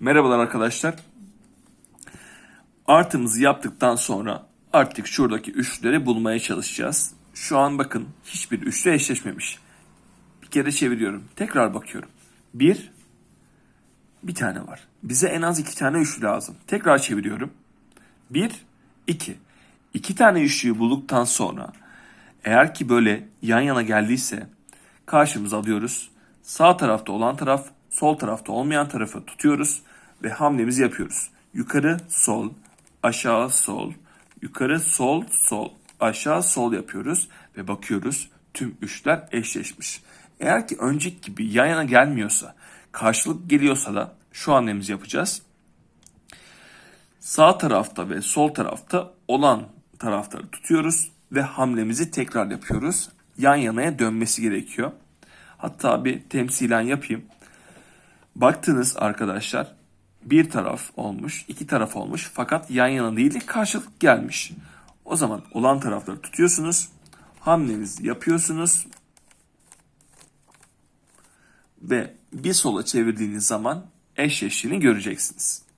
Merhabalar arkadaşlar. Artımızı yaptıktan sonra artık şuradaki üçlüleri bulmaya çalışacağız. Şu an bakın hiçbir üçlü eşleşmemiş. Bir kere çeviriyorum. Tekrar bakıyorum. Bir, bir tane var. Bize en az iki tane üçlü lazım. Tekrar çeviriyorum. Bir, iki. İki tane üçlüyü bulduktan sonra eğer ki böyle yan yana geldiyse karşımıza alıyoruz. Sağ tarafta olan taraf, sol tarafta olmayan tarafı tutuyoruz ve hamlemizi yapıyoruz. Yukarı sol, aşağı sol, yukarı sol, sol, aşağı sol yapıyoruz ve bakıyoruz tüm üçler eşleşmiş. Eğer ki önceki gibi yan yana gelmiyorsa, karşılık geliyorsa da şu hamlemizi yapacağız. Sağ tarafta ve sol tarafta olan tarafları tutuyoruz ve hamlemizi tekrar yapıyoruz. Yan yanaya dönmesi gerekiyor. Hatta bir temsilen yapayım. Baktınız arkadaşlar bir taraf olmuş, iki taraf olmuş fakat yan yana değil de karşılık gelmiş. O zaman olan tarafları tutuyorsunuz, hamlenizi yapıyorsunuz ve bir sola çevirdiğiniz zaman eşleştiğini göreceksiniz.